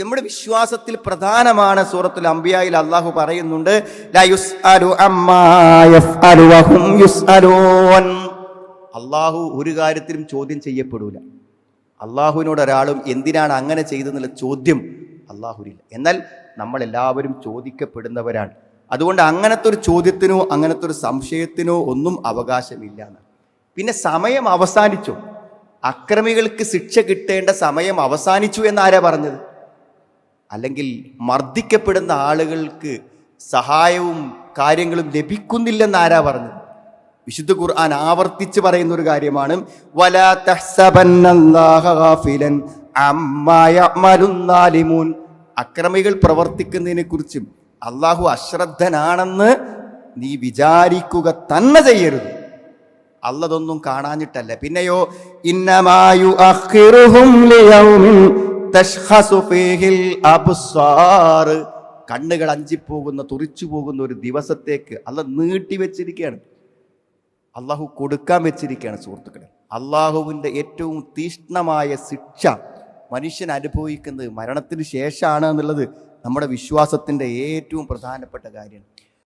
നമ്മുടെ വിശ്വാസത്തിൽ പ്രധാനമാണ് സൂറത്തുൽ അംബിയായിൽ അള്ളാഹു പറയുന്നുണ്ട്. അള്ളാഹു ഒരു കാര്യത്തിലും ചോദ്യം ചെയ്യപ്പെടൂല. അള്ളാഹുവിനോട് ഒരാളും എന്തിനാണ് അങ്ങനെ ചെയ്തെന്നുള്ള ചോദ്യം അള്ളാഹുവിനില്ല എന്നാൽ നമ്മളെല്ലാവരും ചോദിക്കപ്പെടുന്നവരാണ്. അതുകൊണ്ട് അങ്ങനത്തെ ഒരു ചോദ്യത്തിനോ അങ്ങനത്തെ ഒരു സംശയത്തിനോ ഒന്നും അവകാശമില്ല പിന്നെ സമയം അവസാനിച്ചു. അക്രമികൾക്ക് ശിക്ഷ കിട്ടേണ്ട സമയം അവസാനിച്ചു എന്നാരാ പറഞ്ഞത്? അല്ലെങ്കിൽ മർദ്ദിക്കപ്പെടുന്ന ആളുകൾക്ക് സഹായവും കാര്യങ്ങളും ലഭിക്കുന്നില്ലെന്ന് ആരാ പറഞ്ഞത്? വിശുദ്ധ ഖുർആൻ ആവർത്തിച്ച് പറയുന്ന ഒരു കാര്യമാണ് അക്രമികൾ പ്രവർത്തിക്കുന്നതിനെ കുറിച്ചും അള്ളാഹു അശ്രദ്ധനാണെന്ന് നീ വിചാരിക്കുക തന്നെ ചെയ്യരുത്. അല്ലതൊന്നും കാണാഞ്ഞിട്ടല്ല. പിന്നെയോ ഇന്നമായു അഖിറുഹും കണ്ണുകൾ അഞ്ചിപ്പോകുന്ന തുറിച്ചു പോകുന്ന ഒരു ദിവസത്തേക്ക് അല്ല നീട്ടി വെച്ചിരിക്കുകയാണ്. അള്ളാഹു കൊടുക്കാൻ വെച്ചിരിക്കുകയാണ് സുഹൃത്തുക്കളെ. അള്ളാഹുവിന്റെ ഏറ്റവും തീഷ്ണമായ ശിക്ഷ മനുഷ്യൻ അനുഭവിക്കുന്നത് മരണത്തിന് ശേഷമാണ് എന്നുള്ളത് നമ്മുടെ വിശ്വാസത്തിന്റെ ഏറ്റവും പ്രധാനപ്പെട്ട കാര്യമാണ്.